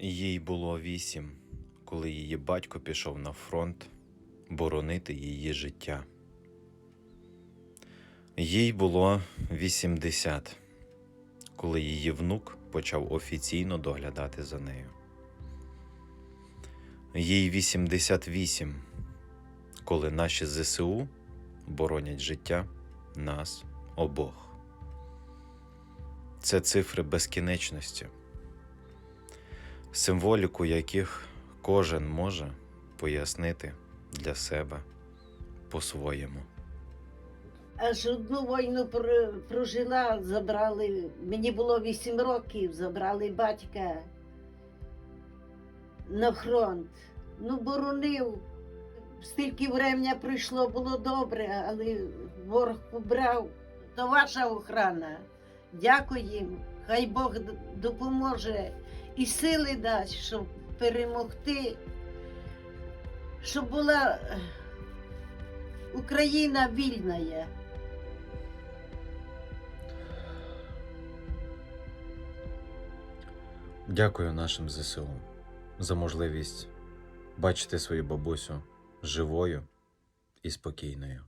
Їй було вісім, коли її батько пішов на фронт боронити її життя. Їй було 80, коли її внук почав офіційно доглядати за нею. Їй 88, коли наші ЗСУ боронять життя нас обох. Це цифри безкінечності, символіку яких кожен може пояснити для себе по-своєму. Аж одну війну прожила, забрали. Мені було 8 років, забрали батька на фронт. Ну, боронив. Стільки времени пройшло, було добре, але ворог побрав. То ваша охрана. Дякую їм. Хай Бог допоможе і сили дасть, щоб перемогти, щоб була е, Україна вільна. Дякую нашим ЗСУ за можливість бачити свою бабусю живою і спокійною.